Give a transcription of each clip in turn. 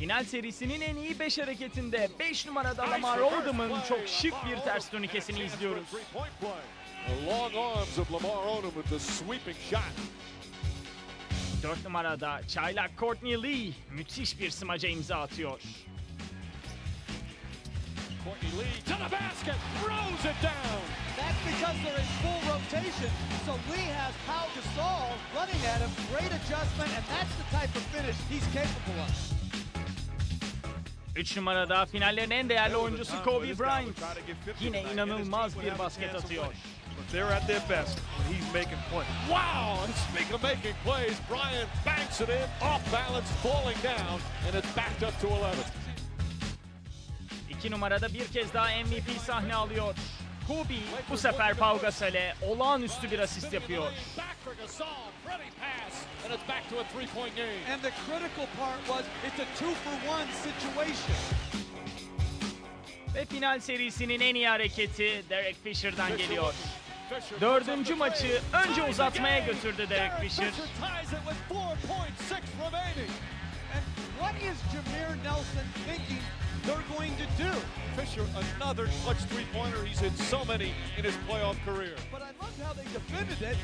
Final serisinin en iyi 5 hareketinde 5 numarada Lamar Odom'un çok şık bir ters turnikesini izliyoruz. The long arms of Lamar Odom with the sweeping shot. 4 numarada çaylak Courtney Lee müthiş bir smaca imza atıyor. Courtney Lee to the basket, throws it down. That's because they're in full rotation. So Lee has Pau Gasol running at him. Great adjustment, and that's the type of finish he's capable of. 3 numarada finallerin en değerli oyuncusu Kobe Bryant. Yine inanılmaz bir basket atıyor. They're at their best when he's making plays. Wow! And speaking of making plays, Bryant banks it in, off balance, falling down, and it's backed up to 11. 2 numarada bir kez daha MVP sahne alıyor. Kobe bu sefer Pau Gasol'e olağanüstü bir asist yapıyor. Back for Gasol, pretty pass, and it's back to a three-point game. And the critical part was it's a two for one situation. Ve final serisinin en iyi hareketi Derek Fisher'dan geliyor. Dördüncü maçı önce uzatmaya götürdü Derek Fisher. What is Jameer Nelson thinking they're going to do? Fisher, another clutch three-pointer. He's hit so many in his playoff career. But I loved how they defended it.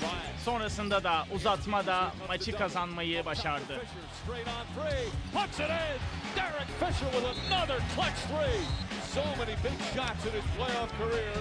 Bryant. Sonrasında da uzatmada maçı kazanmayı başardı. Fisher straight on three, puts it in. Derek Fisher with another clutch three. So many big shots in his playoff career.